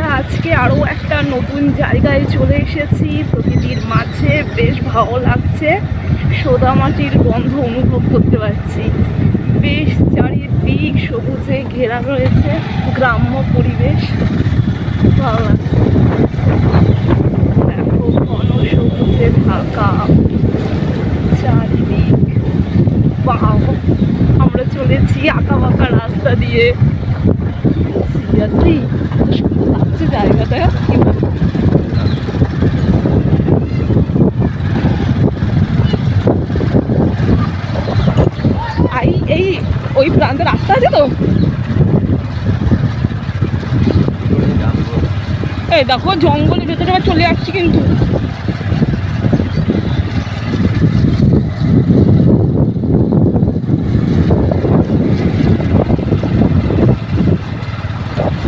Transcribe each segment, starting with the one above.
আজকে আরও একটা নতুন জায়গায় চলে এসেছি। প্রকৃতির মাঝে বেশ ভালো লাগছে। সোদামাটির গন্ধ অনুভব করতে পারছি। বেশ চারিদিক সবুজে ঘেরা রয়েছে। গ্রাম্য পরিবেশ, ভালো লাগছে। দেখো ঘন সবুজে ঢাকা। চারিদিক বাও আমরা চলেছি আঁকা বাঁকা রাস্তা দিয়ে। এই ওই প্রান্তে রাস্তা আছে তো? এই দেখো জঙ্গলের ভেতরে চলে আসছি কিন্তু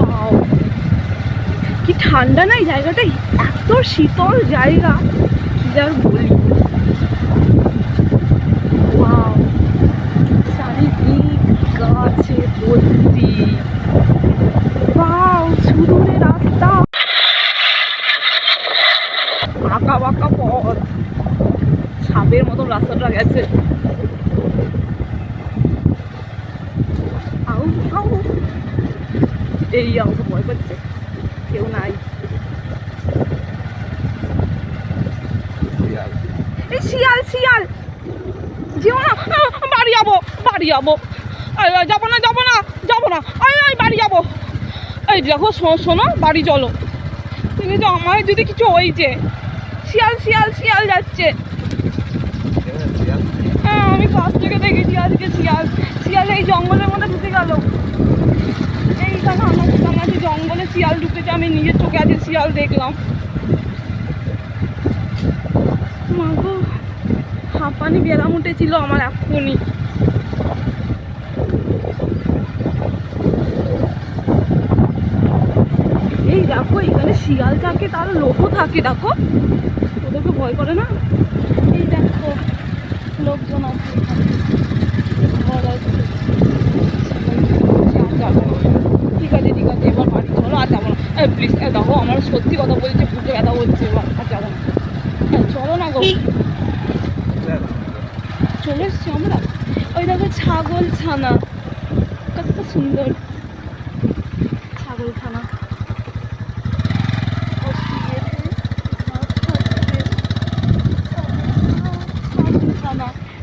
Wow! কি ঠান্ডা নাই জায়গাটা এত শীতল জায়গা, কি যার বলি চারিদিক গাছে রাস্তা। আঁকা বাঁকা পথ। সাপের মতো রাস্তাটা গেছে। এই আমাকে ভয় পাচ্ছে। কেউ নাই। এই শিয়াল শিয়াল! যেও না। বাড়ি যাব বাড়ি যাব। যাব না যাব না যাব না। এই বাড়ি যাব। এই দেখো শোনো বাড়ি চলো। তুমি তো আমার যদি কিছু হয়েছে শিয়াল শিয়াল শিয়াল যাচ্ছে। হ্যাঁ আমি কাছ থেকে দেখেছি আজকে শিয়াল। শিয়াল এই জঙ্গলের মধ্যে ঢুকে গেল। এইখানে আমার কাছাকাছি জঙ্গলে শিয়াল ঢুকেছে, আমি নিজের চোখে আজকে শিয়াল দেখলাম। হাঁপানি বেড়াম উঠেছিল আমার এক্ষুনি। এই দেখো, এখানে শিয়াল থাকে, তার লোকও থাকে, দেখো। ওদেরকে ভয় করে না? এই দেখো, লোকজন আছে এখানে। ঘর আছে। আর যাব না। ঠিক আছে ঠিক আছে এবার বাড়ি চলো আর যাব না প্লিজ দেখো আমার সত্যি কথা বলছে বুকে ব্যথা হচ্ছে আর যাব না। এই, চলো না গো। চলে এসছি আমরা। ওই দেখো ছাগল ছানা। কত সুন্দর। ছাগল ছানা।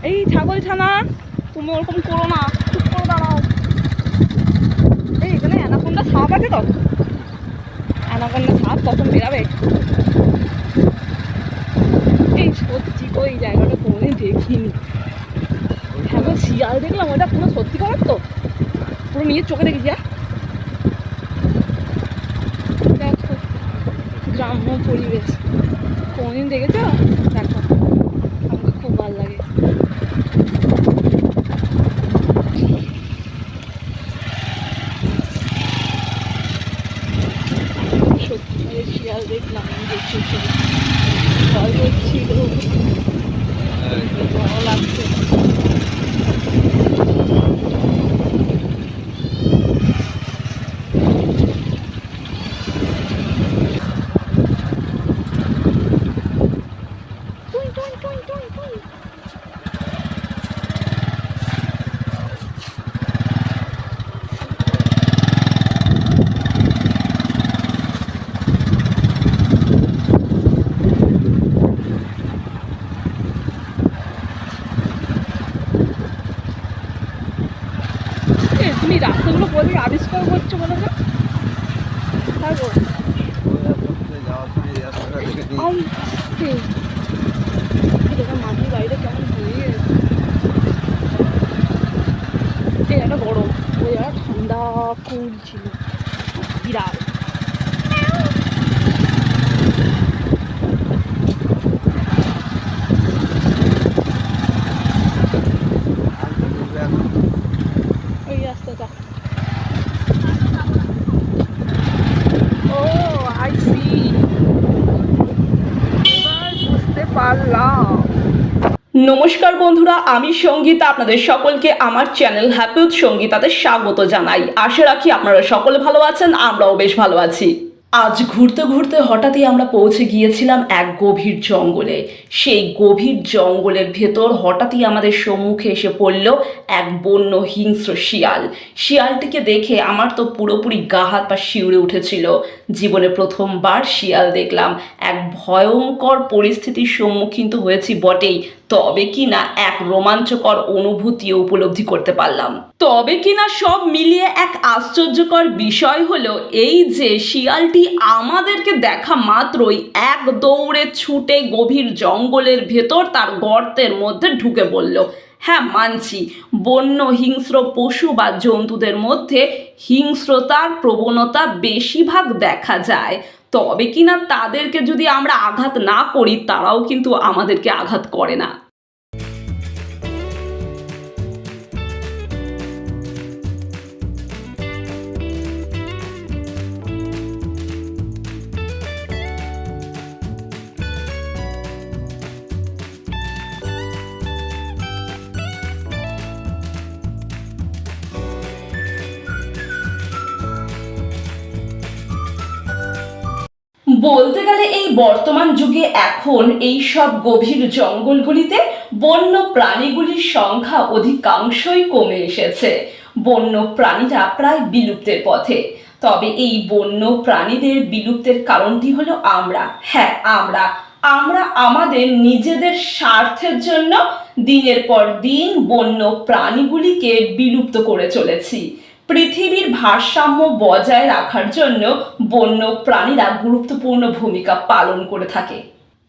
এই ছাগল ছানা তুমি ওরকম করো না। চুপ করে দাঁড়াও। এই এখানে অ্যানাকোন্ডা সাপ আছে তো? সাপ কখন বেরাবে এই সত্যি ওই এই জায়গাটা কোনোদিন দেখিনি। হ্যাঁ গো, শিয়াল দেখলাম ওটা পুরো সত্যি করার তো। পুরো নিজের চোখে দেখেছি হ্যাঁ। দেখো গ্রাম্য পরিবেশ। কোনোদিন দেখেছ দেখো আমাকে খুব ভালো লাগে সত্যি করে শিয়াল দেখলাম নিজের চোখে ভয় হচ্ছিল ভালো লাগছে টুই টুই টুই টুই টুই এ, তুমি রাস্তাগুলো কোথা থেকে আবিষ্কার করছ বলো তো হ্যাঁ গো আম কে এটা মাটির বাড়িটা কেমন হয়ে একটা গরম ওই একটা ঠান্ডা কুল ছিল। বিড়াল ওই রাস্তাটা ও আই সি এবার বুঝতে পারলাম নমস্কার বন্ধুরা, আমি সঙ্গীতা। আপনাদের সকলকে আমার চ্যানেল হ্যাপি উইথ সঙ্গীতাতে স্বাগত জানাই। আশা রাখি আপনারা সকলে ভালো আছেন, আমরাও বেশ ভালো আছি। আজ ঘুরতে ঘুরতে হঠাৎই আমরা পৌঁছে গিয়েছিলাম এক গভীর জঙ্গলে। সেই গভীর জঙ্গলের ভেতর হঠাৎই আমাদের সম্মুখে এসে পড়ল এক বন্য হিংস্র শিয়াল। শিয়ালটিকে দেখে আমার তো পুরোপুরি গা হাত পা শিউরে উঠেছিল। জীবনে প্রথমবার শিয়াল দেখলাম। এক ভয়ঙ্কর পরিস্থিতির সম্মুখীন তো হয়েছি বটেই। তবে কিনা এক রোমাঞ্চকর অনুভূতিও উপলব্ধি করতে পারলাম। তবে কিনা সব মিলিয়ে এক আশ্চর্যকর বিষয় হলো এই যে শিয়ালটি আমাদেরকে দেখা মাত্রই এক দৌড়ে ছুটে গভীর জঙ্গলের ভেতর তার গর্তের মধ্যে ঢুকে পড়ল। হ্যাঁ মানছি, বন্য, হিংস্র পশু বা জন্তুদের মধ্যে হিংস্রতার প্রবণতা বেশিরভাগ দেখা যায়। তবে কিনা তাদেরকে যদি আমরা আঘাত না করি, তারাও কিন্তু আমাদেরকে আঘাত করে না। বলতে গেলে এই বর্তমান যুগে এখন এই সব গভীর জঙ্গলগুলিতে বন্য প্রাণীগুলির সংখ্যা অধিকাংশই কমে এসেছে। বন্য প্রাণীরা প্রায় বিলুপ্তের পথে। তবে এই বন্য প্রাণীদের বিলুপ্তের কারণটি হলো আমরা। হ্যাঁ আমরা। আমরা আমাদের নিজেদের স্বার্থের জন্য দিনের পর দিন বন্য প্রাণীগুলিকে বিলুপ্ত করে চলেছি। পৃথিবীর ভারসাম্য বজায় রাখার জন্য বন্য প্রাণীরা গুরুত্বপূর্ণ ভূমিকা পালন করে থাকে।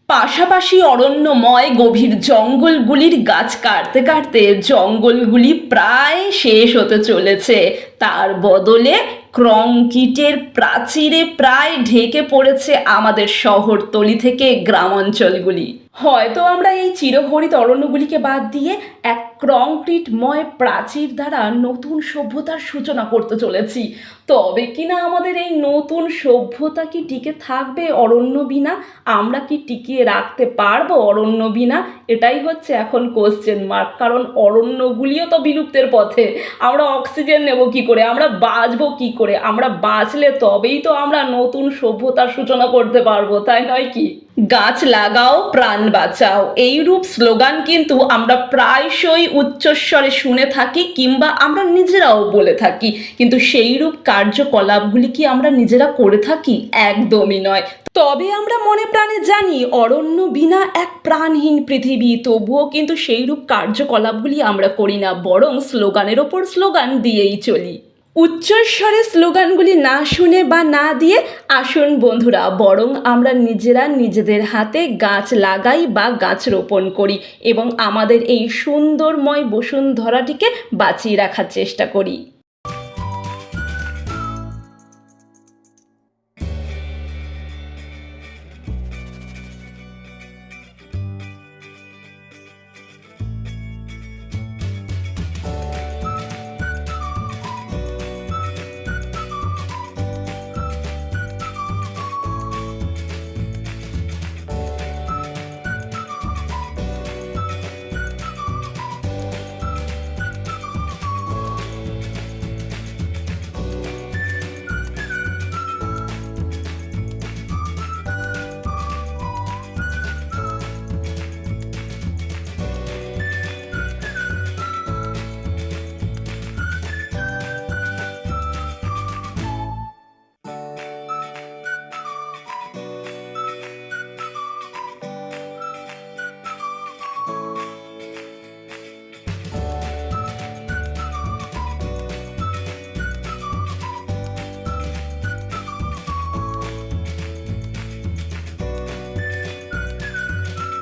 পাশাপাশি অরণ্যময় গভীর জঙ্গলগুলির গাছ কাটতে কাটতে জঙ্গলগুলি প্রায় শেষ হতে চলেছে। তার বদলে ক্রংকিটের প্রাচীরে প্রায় ঢেকে পড়েছে আমাদের শহরতলি থেকে গ্রামাঞ্চলগুলি। হয়তো আমরা এই চিরহরিত অরণ্যগুলিকে বাদ দিয়ে এক কংক্রিটময় প্রাচীর দ্বারা নতুন সভ্যতার সূচনা করতে চলেছি। তবে কিনা আমাদের এই নতুন সভ্যতা কি টিকে থাকবে অরণ্য বিনা? আমরা কি টিকিয়ে রাখতে পারব অরণ্য বিনা? এটাই হচ্ছে এখন কোশ্চেন মার্ক কারণ অরণ্যগুলিও তো বিলুপ্তের পথে। আমরা অক্সিজেন নেব কি করে? আমরা বাঁচবো কি করে? আমরা বাঁচলে তবেই তো আমরা নতুন সভ্যতার সূচনা করতে পারব, তাই নয় কি? গাছ লাগাও, প্রাণ বাঁচাও। এইরূপ স্লোগান কিন্তু আমরা প্রায়শই উচ্চস্বরে শুনে থাকি কিংবা আমরা নিজেরাও বলে থাকি। কিন্তু সেইরূপ কার্যকলাপগুলি কি আমরা নিজেরা করে থাকি? একদমই নয়। তবে আমরা মনে প্রাণে জানি, অরণ্য বিনা এক প্রাণহীন পৃথিবী। তবুও কিন্তু সেইরূপ কার্যকলাপগুলি আমরা করি না, বরং স্লোগানের ওপর স্লোগান দিয়েই চলি। উচ্চস্বরে স্লোগানগুলি না শুনে বা না দিয়ে, আসুন বন্ধুরা, বরং আমরা নিজেরা নিজেদের হাতে গাছ লাগাই বা গাছ রোপণ করি এবং আমাদের এই সুন্দরময় বসুন্ধরাটিকে বাঁচিয়ে রাখার চেষ্টা করি।